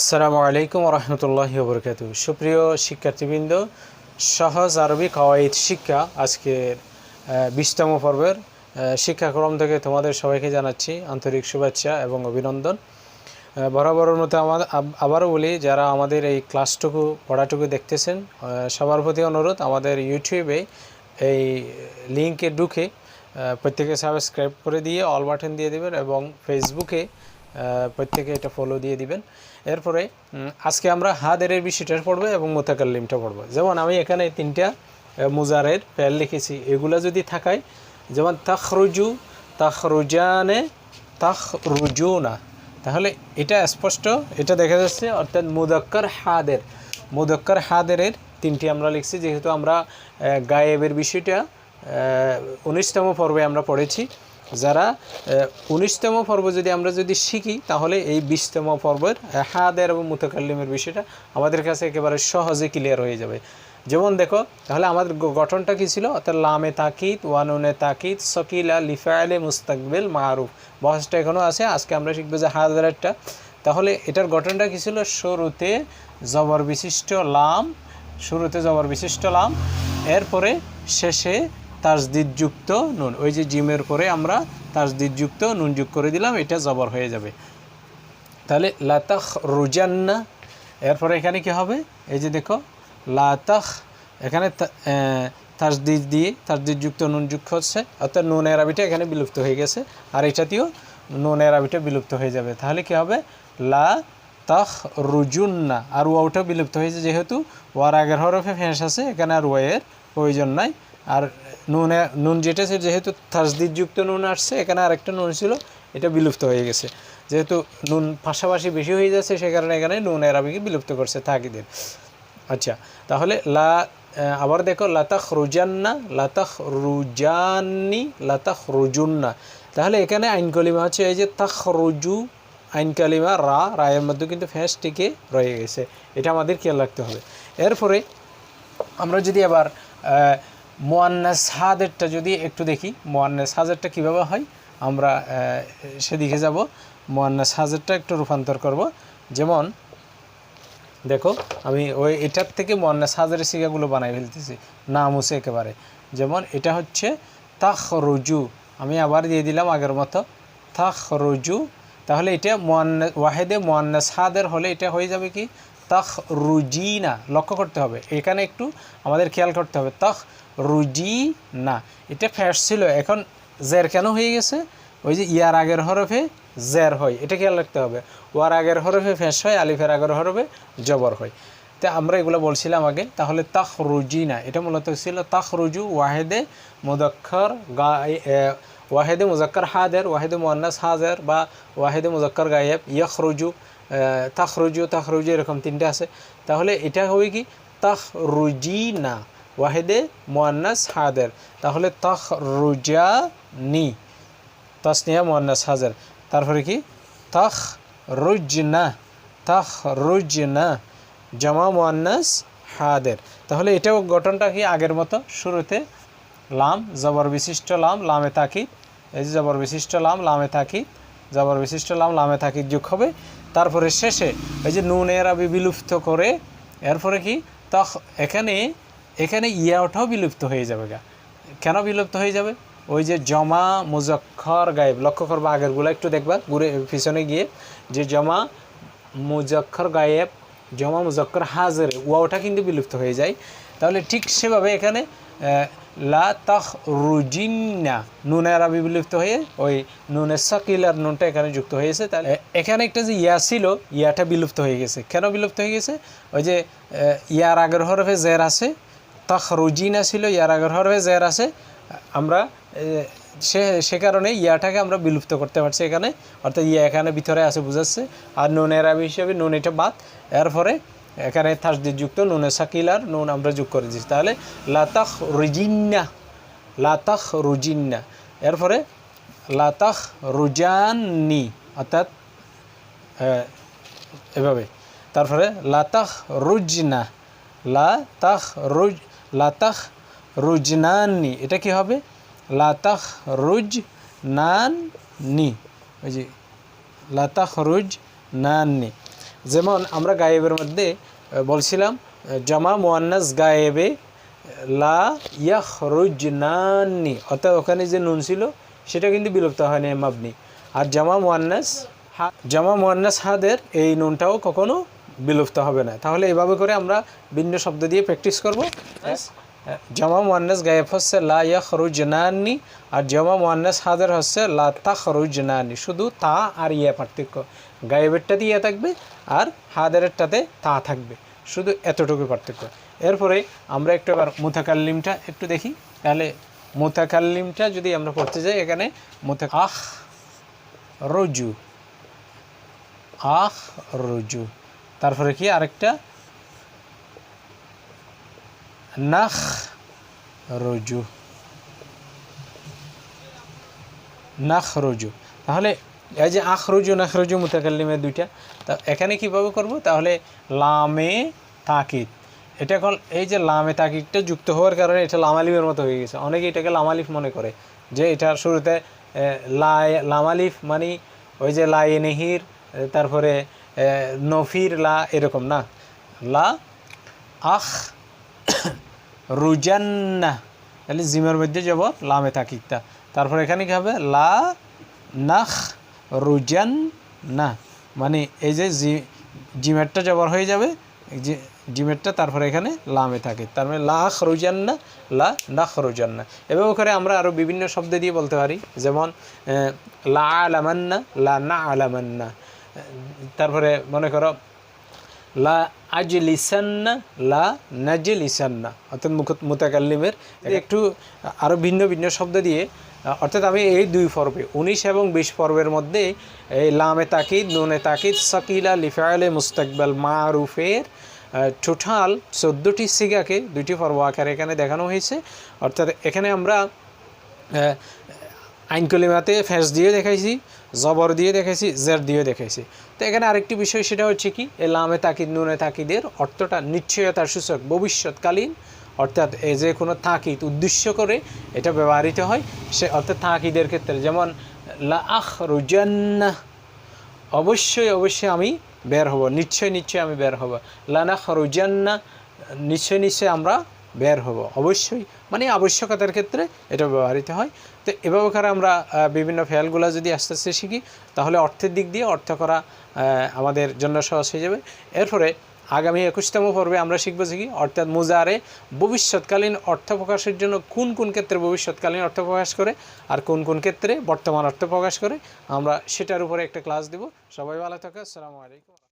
আসসালামু আলাইকুম রহমতুল্লাহি বরকাত সুপ্রিয় শিক্ষার্থীবৃন্দ, সহজ আরবি কাওয়াইদ শিক্ষা আজকের বিশতম পর্বের শিক্ষাক্রম থেকে তোমাদের সবাইকে জানাচ্ছি আন্তরিক শুভেচ্ছা এবং অভিনন্দন। বরাবরের মতো আমাদের আবারও বলি, যারা আমাদের এই ক্লাসটুকু, পড়াটুকু দেখতেছেন সবার প্রতি অনুরোধ, আমাদের ইউটিউবে এই লিঙ্কে ঢুকে প্রত্যেকে সাবস্ক্রাইব করে দিয়ে অল বাটন দিয়ে দিবেন এবং ফেসবুকে প্রত্যেকে এটা ফলো দিয়ে দিবেন। এরপরে আজকে আমরা হাদের বিষয়টা পড়ব এবং মোতাকাল্লিমটা পড়ব। যেমন আমি এখানে তিনটা মুজারের ফেল লিখেছি। এগুলা যদি থাকায়, যেমন তাখরুজু, তাখরুজানে তাখরুজুনা। তাহলে এটা স্পষ্ট, এটা দেখা যাচ্ছে, অর্থাৎ মুদক্কর হাদের। মুদক্কর হাদেরের তিনটি আমরা লিখছি, যেহেতু আমরা গায়েবের বিষয়টা উনিশতম পর্বে আমরা পড়েছি। যারা উনিশতম পর্ব যদি আমরা যদি শিখি, তাহলে এই বিশতম পর্বের হাদের এবং মুতাকাল্লিমের বিষয়টা আমাদের কাছে একেবারে সহজে ক্লিয়ার হয়ে যাবে। যেমন দেখো, তাহলে আমাদের গঠনটা কী ছিল? অর্থাৎ লামে তাকিদ, ওয়ানুনে তাকিদ, সকিলা লিফায়ালে মুস্তাকবেল মারুফ। বহসটা এখনও আছে, আজকে আমরা শিখব যে হাজারেরটা তাহলে এটার গঠনটা কী ছিল? শুরুতে জবর বিশিষ্ট লাম, শুরুতে জবর বিশিষ্ট লাম, এরপরে শেষে তাজদিদযুক্ত নুন। ওই যে জিমের পরে আমরা তাজদিদযুক্ত নুন যোগ করে দিলাম, এটা জবর হয়ে যাবে। তাহলে লাতাখ রুজান্না এরপরে এখানে কি হবে? এই যে দেখো, লাতাখ, এখানে তাজদিদ দিয়ে তাজদিদযুক্ত নুন যুক্ত হচ্ছে, অর্থাৎ নুন এরাবিটা এখানে বিলুপ্ত হয়ে গেছে, আর এটাতেও নুন এরাবিটা বিলুপ্ত হয়ে যাবে। তাহলে কি হবে? লা তাখ রুজুন্না আর ওয়াওটা বিলুপ্ত হয়েছে যেহেতু ওয়ার আগের হরফে ফেঁস আছে, এখানে আর ওয়ের প্রয়োজন নাই। আর নুন নুন যেটা ছিল, যেহেতু তাজদিদযুক্ত নুন আসছে, এখানে আরেকটা নুন ছিল, এটা বিলুপ্ত হয়ে গেছে। যেহেতু নুন পাশাপাশি বেশি হয়ে যাচ্ছে, সে কারণে এখানে নুন এরাবিকে বিলুপ্ত করছে তাকিদের। আচ্ছা তাহলে লা আবার দেখো লাতাখ রুজান্না লাতাখ রুজান্নি লাতাখ রুজুন্না তাহলে এখানে আইন কলিমা হচ্ছে এই যে তাখ রুজু আইন কালিমা রা, রায়ের মধ্যে কিন্তু ফ্যাঁস টিকে রয়ে গেছে। এটা আমাদের খেয়াল রাখতে হবে। এরপরে আমরা যদি আবার মোয়ান্নাস হাদেরটা যদি একটু দেখি, মোয়ান্নাস হাজারটা কীভাবে হয়, আমরা সেদিকে যাব। মোয়ান্নাস হাজারটা একটু রূপান্তর করব। যেমন, দেখো, আমি ওই এটার থেকে মোয়ান্নাস হাজারের সিগাগুলো বানাই ফেলতেছি। না মুছে একেবারে। যেমন, এটা হচ্ছে তাখ রুজু আমি আবার দিয়ে দিলাম আগের মতো তাখ রুজু তাহলে এটা মোয়ান্না, ওয়াহেদে মোয়ান্নাস হাদের হলে এটা হয়ে যাবে কি? তাখ রুজি না লক্ষ্য করতে হবে। এখানে একটু আমাদের খেয়াল করতে হবে। তাখ রুজি না এটা ফ্যাস ছিল, এখন জের কেন হয়ে গেছে? ওই যে ইয়ার আগের হরফে জের হয়, এটা খেয়াল রাখতে হবে। ওয়ার আগের হরফে ফেঁস হয়, আলিফের আগের হরফে জবর হয়। তো আমরা এগুলো বলছিলাম আগে। তাহলে তাখ রুজি না এটা মূলত ছিল তাখ রুজু ওয়াহেদে মুদক্ষর গা ওয়াহেদে মুজাক্কর হাদের ওয়াহেদে মুয়ান্নাস হাজার বা ওয়াহেদে মুজাক্কর গায়েব ইয়খ রুজু তাখ রুজু তাখ রুজু এরকম তিনটে আছে। তাহলে এটা হবে কি? তাখ রুজি না ওয়াহেদে মুয়ান্নাস হাদের তাহলে তাখ রুজা নি তাসনিয়া মোয়ান্নাস হাজার। তারপরে কি? তাখ রুজনা তাখ রুজনা জামা মোয়ান্নাস হাদের তাহলে এটাও গঠনটা কি আগের মতো? শুরুতে লাম, জবর বিশিষ্ট লাম, লামে তাকিদ। এই যে জবর বিশিষ্ট লাম, লামে তাকিদ। জবর বিশিষ্ট লাম, লামে তাকিদ যোগ হবে। তারপরে শেষে এই যে নুনের আবি বিলুপ্ত করে, এরপরে কি? তখ, এখানে এখানে ইয়াওটাও বিলুপ্ত হয়ে যাবে গা। কেন বিলুপ্ত হয়ে যাবে? ওই যে জমা মুজক্খর গায়েব, লক্ষ্য করবা আগেরগুলো একটু দেখবা, ঘুরে পিছনে গিয়ে, যে জমা মুজক্ষর গায়েব, জমা মুজক্কর হাজারে, ওয়াওটা কিন্তু বিলুপ্ত হয়ে যায়। তাহলে ঠিক সেভাবে এখানে লা তাখ রুজিন্না নুনের আবি বিলুপ্ত হয়ে ওই নুনের সাকিল আর নুনটা এখানে যুক্ত হয়েছে তাহলে এখানে একটা যে ইয়া ছিল, ইয়াটা বিলুপ্ত হয়ে গেছে। কেন বিলুপ্ত হয়ে গেছে? ওই যে ইয়ার আগের হরফে জের আছে তাখ রুজিনা ছিল, ইয়ার আগের হরফে জের আছে। আমরা সে সে কারণে ইয়াটাকে আমরা বিলুপ্ত করতে পারছি এখানে। অর্থাৎ ইয়া এখানে ভিতরে আছে, বুঝাচ্ছে। আর নুনের আবি হিসেবে নুন এটা বাদ। এর এরপরে এখানে থাসদির যুক্ত, নুনে সাকিল আর নুন আমরা যোগ করে দিচ্ছি তাহলে লাতাখ রুজিন্না লাতাখ রুজিন্না এরপরে লাতাখ রুজাননি অর্থাৎ এভাবে। তারপরে লাতাখ রুজনা লাতাখ রুজ লাতাখ রুজনানি এটা কি হবে? লাতাখ রুজ নান নি ওই যে লাতাখ রুজ নাননি যেমন আমরা গায়েবের মধ্যে বলছিলাম, জামা মোয়ান্নাস গায়েবে, লা ইয়াখরুজনানি, অর্থাৎ ওখানে যে নুন ছিল, সেটা কিন্তু বিলুপ্ত হয়নি মাবনি। আর জামা মোয়ান্নাস জামা মোয়ান্নাস হাদের এই নুনটাও কখনো বিলুপ্ত হবে না। তাহলে এভাবে করে আমরা ভিন্ন শব্দ দিয়ে প্র্যাকটিস করব। জামা মোয়ান্নাস গায়েব হচ্ছে লা ইয়াখরুজনানি, আর জামা মোয়ান্নাস হাদের হচ্ছে লা তাখরুজনানি, শুধু তা আর ইয়া পার্থক্য। গায়েবেরটাতে ইয়া থাকবে আর হাদেরটাতে তা থাকবে। শুধু এতটুকু পার্থক্য। এরপরে আমরা একটু এবার মুতাকাল্লিমটা একটু দেখি। তাহলে মুতাকাল্লিমটা যদি আমরা পড়তে যাই এখানে মুতা আহ রজু আহ রজু তারপরে কি আরেকটা? নাখ রজু নাখ রজু তাহলে এই যে আখ রজু নাখ রজু মুতাকাল্লিমের দুইটা, তা এখানে কীভাবে করব? তাহলে লামে তাকিদ। এটা এখন এই যে লামে তাকিদটা যুক্ত হওয়ার কারণে এটা লামালিফের মতো হয়ে গেছে। অনেকে এটাকে লামালিফ মনে করে, যে এটার শুরুতে লাই লামালিফ মানে ওই যে লাই নেহির তারপরে নফির, লা এরকম না? লা আখ রুজান্না। তাহলে জিমের মধ্যে যাব লামে তাকিদটা। তারপর এখানে কী হবে? লা নাখ রুজান না মানে এই যে জি জিমেরটা জবর হয়ে যাবে জি- জিমেরটা তারপরে এখানে লামে থাকে। তার মানে লাখ রুজান্না লা নাখ রুজান্না এভাবে করে আমরা আরও বিভিন্ন শব্দ দিয়ে বলতে পারি যেমন লা আলামান্না লা না আলামান্না তারপরে মনে করো লা আজলিসান্না লা নাজলিসান্না অর্থাৎ মুখ মুতাকাল্লিমের একটু আরও ভিন্ন ভিন্ন শব্দ দিয়ে অর্থাৎ আমি এই দুই পর্বে উনিশ এবং বিশ পর্বের মধ্যে এই লামে তাকিদ নুনে তাকিদ সাকিলা লিফায়ালে মুস্তাকবাল মারুফের টোটাল চোদ্দোটি সিগাকে দুইটি পর্ব আকারে এখানে দেখানো হয়েছে। অর্থাৎ এখানে আমরা আহ, আইন কলিমাতে দিয়ে দেখাইছি জবর দিয়ে দেখাইছি জের দিয়ে দেখাইছি। তো এখানে আরেকটি বিষয় সেটা হচ্ছে কি এ লামে তাকিদ নুনে তাকিদের অর্থটা নিশ্চয়তার সূচক ভবিষ্যৎকালীন অর্থাৎ এই যে কোনো তাকিদ উদ্দেশ্য করে এটা ব্যবহৃত হয়, সে অর্থাৎ তাকিদের ক্ষেত্রে। যেমন, লা আখ রুজান্না অবশ্যই অবশ্যই আমি বের হব, নিশ্চয় নিশ্চয় আমি বের হব। লানা খরুজান্না নিশ্চয় নিশ্চয় আমরা বের হব, অবশ্যই। মানে আবশ্যকতার ক্ষেত্রে এটা ব্যবহৃত হয়। তো এভাবে করে আমরা বিভিন্ন ফেয়ালগুলো যদি আস্তে আস্তে শিখি, তাহলে অর্থের দিক দিয়ে অর্থ করা আমাদের জন্য সহজ হয়ে যাবে। এরপরে আগামী একুশতম পর্বে আমরা শিখব শিখি অর্থাৎ মুজারে ভবিষ্যৎকালীন অর্থ প্রকাশের জন্য কোন কোন ক্ষেত্রে ভবিষ্যৎকালীন অর্থ প্রকাশ করে আর কোন কোন ক্ষেত্রে বর্তমান অর্থ প্রকাশ করে, আমরা সেটার উপরে একটা ক্লাস দেব। সবাই ভালো থাকো, আসসালামু আলাইকুম।